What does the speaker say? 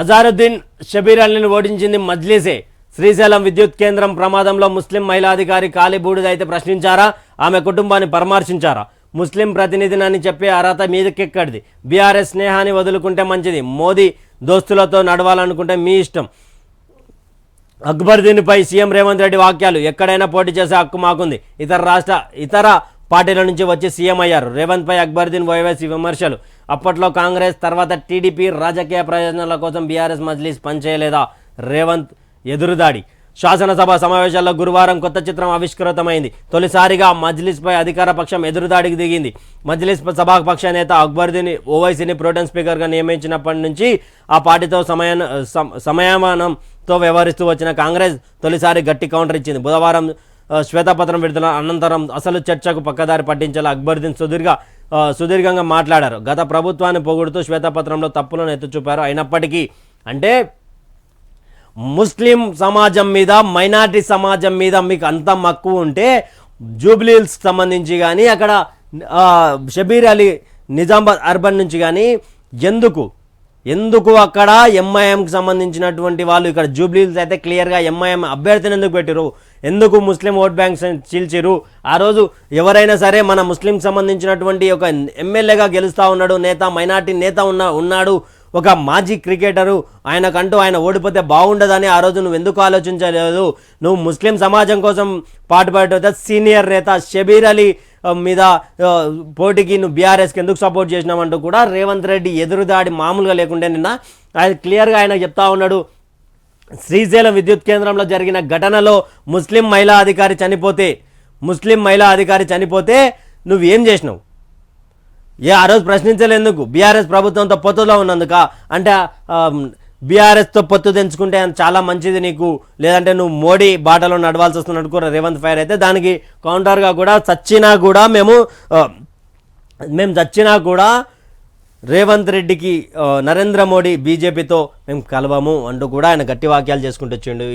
అజారుద్దీన్ షబీర్ అలీని ఓడించింది మజ్లీసే. శ్రీశైలం విద్యుత్ కేంద్రం ప్రమాదంలో ముస్లిం మహిళాధికారి కాలిబూడిద అయితే ప్రశ్నించారా? ఆమె కుటుంబాన్ని పరామర్శించారా? ముస్లిం ప్రతినిధినని చెప్పే అర్హత మీదకెక్కడిది? బీఆర్ఎస్ స్నేహాన్ని వదులుకుంటే మంచిది. మోదీ దోస్తులతో నడవాలనుకుంటే మీ ఇష్టం. అక్బర్దీన్పై సీఎం రేవంత్ రెడ్డి వాక్యాలు ఎక్కడైనా పోటీ చేసే హక్కు మాకుంది. ఇతర రాష్ట్ర ఇతర పార్టీల నుంచి వచ్చి సీఎం అయ్యారు. రేవంత్పై అక్బర్దీన్ వైవైసీ విమర్శలు. అప్పట్లో కాంగ్రెస్ తర్వాత టీడీపీ రాజకీయ ప్రయోజనాల కోసం బీఆర్ఎస్ మజ్లీస్ పనిచేయలేదా? రేవంత్ ఎదురుదాడి. శాసనసభ సమావేశాల్లో గురువారం కొత్త చిత్రం ఆవిష్కృతమైంది. తొలిసారిగా మజ్లిస్పై అధికార పక్షం ఎదురుదాడికి దిగింది. మజ్లిస్ సభాపక్ష నేత అక్బరుద్దీన్ ఓవైసీని ప్రోటెన్ స్పీకర్గా నియమించినప్పటి నుంచి ఆ పార్టీతో సమయాన సమయమానంతో వ్యవహరిస్తూ వచ్చిన కాంగ్రెస్ తొలిసారి గట్టి కౌంటర్ ఇచ్చింది. బుధవారం శ్వేతపత్రం విడుదల అనంతరం అసలు చర్చకు పక్కదారి పట్టించేలా అక్బర్దీన్ సుదీర్ఘ సుదీర్ఘంగా మాట్లాడారు. గత ప్రభుత్వాన్ని పొగుడుతూ శ్వేతపత్రంలో తప్పులను ఎత్తి చూపారు అయినప్పటికీ అంటే ముస్లిం సమాజం మీద మైనారిటీ సమాజం మీద మీకు అంత మక్కువ ఉంటే జూబ్లీల్స్ సంబంధించి కానీ అక్కడ షబీర్ అలీ నిజామాబాద్ అర్బన్ నుంచి కానీ ఎందుకు ఎందుకు అక్కడ ఎంఐఎంకి సంబంధించినటువంటి వాళ్ళు ఇక్కడ జూబ్లీస్ అయితే క్లియర్గా ఎంఐఎం అభ్యర్థిని ఎందుకు పెట్టారు ఎందుకు ముస్లిం ఓట్ బ్యాంక్స్ చీల్చిరు ఆ రోజు ఎవరైనా సరే మన ముస్లిం సంబంధించినటువంటి ఒక ఎమ్మెల్యేగా గెలుస్తూ ఉన్నాడు నేత మైనార్టీ నేత ఉన్న ఉన్నాడు ఒక మాజీ క్రికెటరు ఆయనకంటూ ఆయన ఓడిపోతే బాగుండదని ఆ రోజు నువ్వు ఎందుకు ఆలోచించలేదు? నువ్వు ముస్లిం సమాజం కోసం పాటుపడే సీనియర్ నేత షబీర్ అలీ మీద పోటీకి నువ్వు బీఆర్ఎస్కి ఎందుకు సపోర్ట్ చేసినావంటూ కూడా రేవంత్ రెడ్డి ఎదురుదాడి మామూలుగా లేకుండా నిన్న ఆయన క్లియర్గా ఆయన చెప్తా ఉన్నాడు. శ్రీశైలం విద్యుత్ కేంద్రంలో జరిగిన ఘటనలో ముస్లిం మహిళా అధికారి చనిపోతే ముస్లిం మహిళా అధికారి చనిపోతే నువ్వేం చేసినావు? ఏ ఆ రోజు ప్రశ్నించలేందుకు బీఆర్ఎస్ ప్రభుత్వంతో పొత్తులో ఉన్నందుక? అంటే బీఆర్ఎస్తో పొత్తు తెంచుకుంటే చాలా మంచిది నీకు. లేదంటే నువ్వు మోడీ బాటలో నడవాల్సి వస్తున్నట్టు కూడా రేవంత్ ఫైర్ అయితే. దానికి కౌంటర్గా కూడా చచ్చినా కూడా మేము మేము చచ్చినా కూడా రేవంత్ రెడ్డికి నరేంద్ర మోడీ బీజేపీతో మేము కలవము అంటూ కూడా ఆయన గట్టి వాక్యాలు చేసుకుంటూ వచ్చిండు.